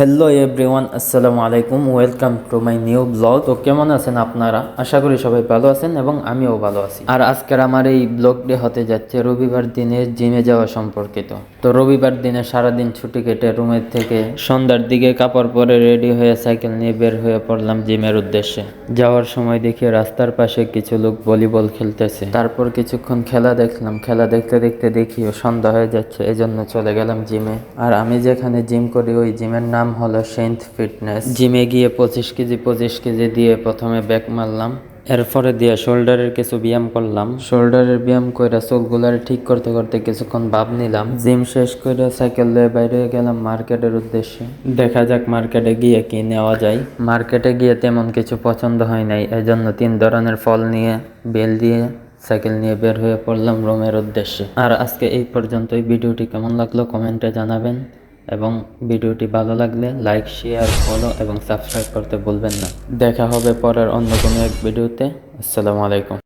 Hello everyone আসসালামু আলাইকুম welcome to my new blog তো কেমন আছেন আপনারা? আশা করি সবাই ভালো আছেন এবং আমিও ভালো আছি। আর আজকের আমার এই ব্লগটি হতে যাচ্ছে রবিবার দিনে জিমে যাওয়া সম্পর্কিত। তো রবিবার দিনে সারাদিন ছুটি কেটে রুমের থেকে সন্ধ্যার দিকে কাপড় পরে রেডি হয়ে সাইকেল নিয়ে বের হয়ে পড়লাম জিমের উদ্দেশ্যে। যাওয়ার সময় দেখি রাস্তার পাশে কিছু লোক ভলিবল খেলতেছে। তারপর কিছুক্ষণ খেলা দেখলাম। খেলা দেখতে দেখতে দেখি সন্ধ্যা হয়ে যাচ্ছে, এজন্য চলে গেলাম জিমে আর আমি যেখানে জিম করি, ওই জিমের নাম হলো সেন্ট ফিটনেস। জিমে গিয়ে পঁচিশ কেজি পঁচিশ কেজি দিয়ে প্রথমে ব্যাক মারলাম। এরপরে দিয়ে শোল্ডারের কিছু ব্যায়াম করলাম। শোল্ডারের ব্যায়াম করে চোখগুলার ঠিক করতে করতে কিছুক্ষণ ভাব নিলাম। জিম শেষ করে সাইকেল দিয়ে বাইরে গেলাম মার্কেটের উদ্দেশ্যে। দেখা যাক মার্কেটে গিয়ে কি নেওয়া যায়। মার্কেটে গিয়ে তেমন কিছু পছন্দ হয় নাই, এজন্য তিন ধরনের ফল নিয়ে, বেল দিয়ে সাইকেল নিয়ে বের হয়ে পড়লাম রোমের উদ্দেশ্যে। আর আজকে এই পর্যন্তই। ভিডিওটি কেমন লাগল কমেন্টে জানাবেন। এবং ভিডিওটি ভালো লাগলে লাইক শেয়ার ফলো এবং সাবস্ক্রাইব করতে ভুলবেন না। দেখা হবে পরের অন্য কোনো এক ভিডিওতে। আসসালামু আলাইকুম।